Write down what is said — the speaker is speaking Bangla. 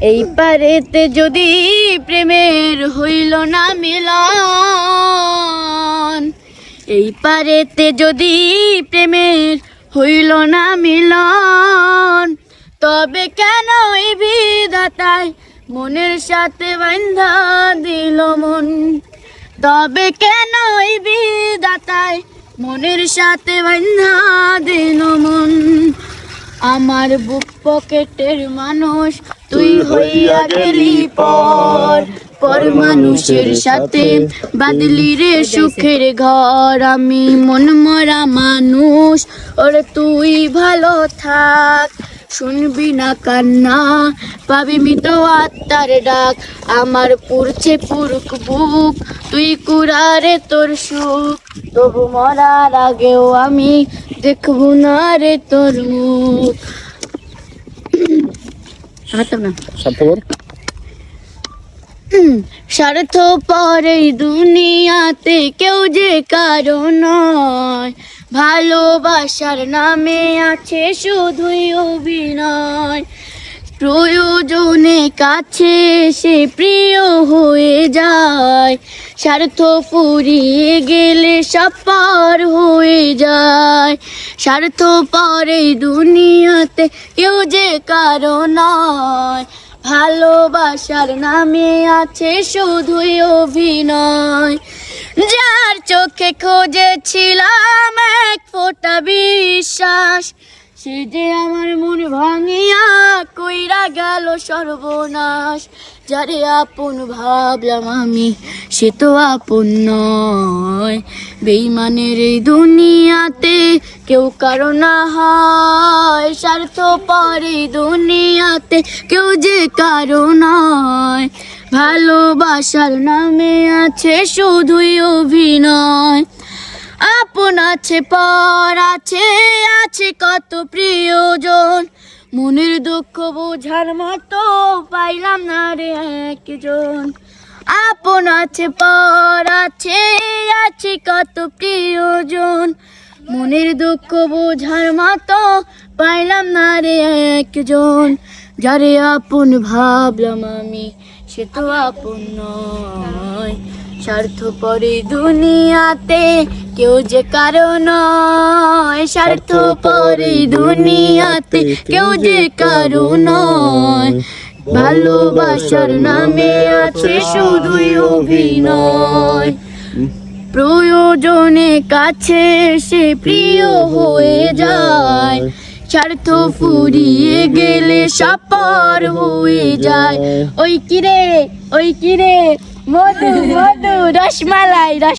এই পারেতে যদি প্রেমের হইল না মিলন এই পারেতে যদি প্রেমের হইল না মিলন, তবে কেন এই বিধাতায় মনের সাথে বান্ধা দিল মন? তবে কেন এই বিধাতায় মনের সাথে বান্ধা দিল মন? আমার বুক পকেটের মানুষ তুই হইয়া গেলি পর পর মানুষের সাথে। বাদলি রে সুখের ঘর, আমি মন মরা মানুষ। ওরে তুই ভালো থাক, শুনবি না কান্না। পাবি মৃত আত্মার ডাক, আমার পুরছে পুরুক বুক। তুই কুরারে তোর সুখ, তবু মরার আগেও আমি দেখব না রে তোর মুখ। স্বার্থপর স্বার্থ পরে দুনিয়াতে কেউ যে কারও নয়। ভালোবাসার নামে আছে শুধুই অভিনয়। প্রয়োজনে কাছে সে প্রিয় হয়ে যায়। স্বার্থ ফুরিয়ে গেলে সব পার হয়ে যায়। স্বার্থ পরে দুনিয়াতে কেউ যে কারও নয়। ভালোবাসার নামে আছে শুধুই অভিনয়। যার চোখে খোঁজেছিলাম এক ফোটা বিশ্বাস সে যে আমার মন ভাঙিয়া কইরা গেল সর্বনাশ। যারে আপন ভাবলাম আমি, সে তো আপন নয়। বেইমানের এই দুনিয়াতে কেউ কারও না হয়। স্বার্থ পরে দুনিয়াতে কেউ যে কারও নয়। ভালোবাসার নামে আছে শুধুই অভিনয়। আপন আছে, পর আছে আছে কত প্রিয়জন। মনের দুঃখ বোঝার মতো পাইলাম না রে একজন। আপন আছে, পর আছে আছে কত প্রিয়জন। মনের দুঃখ বোঝার মতো পাইলাম না রে একজন। যারে আপন ভাবলাম আমি, সে তো আপন নয়। স্বার্থ পরে দুনিয়াতে কেউ যে কারও নয়। স্বার্থ পরে দুনিয়াতে কেউ যে কারও নয়। ভালোবাসার নামে আছে শুধুই অভিনয়। প্রয়োজনে কাছে সে প্রিয় হয়ে যায়। স্বার্থ ফুরিয়ে গেলে সপার হয়ে যায়। ওই কিরে ওই কিরে মধু মধু রসমালাই রস